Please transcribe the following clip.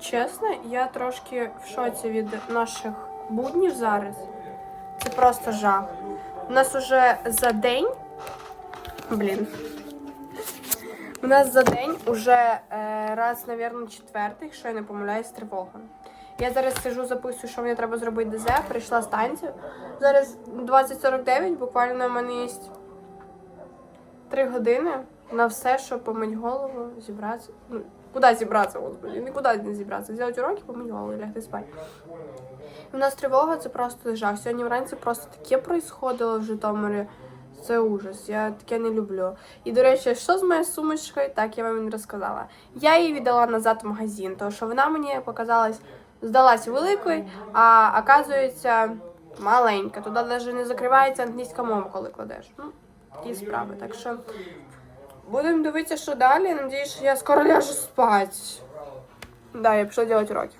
чесно, я трошки в шоці від наших буднів зараз. Це просто жах. У нас уже за день. Блін. У нас за день уже е, раз, напевно, четвертий, якщо я не помиляюсь, тривога. Я зараз сижу, записую, що мені треба зробити ДЗ, прийшла станцію. Зараз 20.49, буквально в мене є 3 години на все, щоб помить голову, зібратися. Ну, куди зібратися, господи? Нікуди не зібратися. Взяти уроки, помить голову лягти спати. У нас тривога це просто жах. Сьогодні вранці просто таке происходило в Житомирі. Це ужас, я таке не люблю. І до речі, що з моєю сумочкою, так я вам не розказала. Я її віддала назад в магазин, тому що вона мені показалась, здалась великою, а оказується маленька. Туди навіть не закривається англійська мова, коли кладеш. Ну, такі справи. Так що будемо дивитися, що далі. Надіюсь, я скоро ляжу спати. Да, я пішла робити уроки.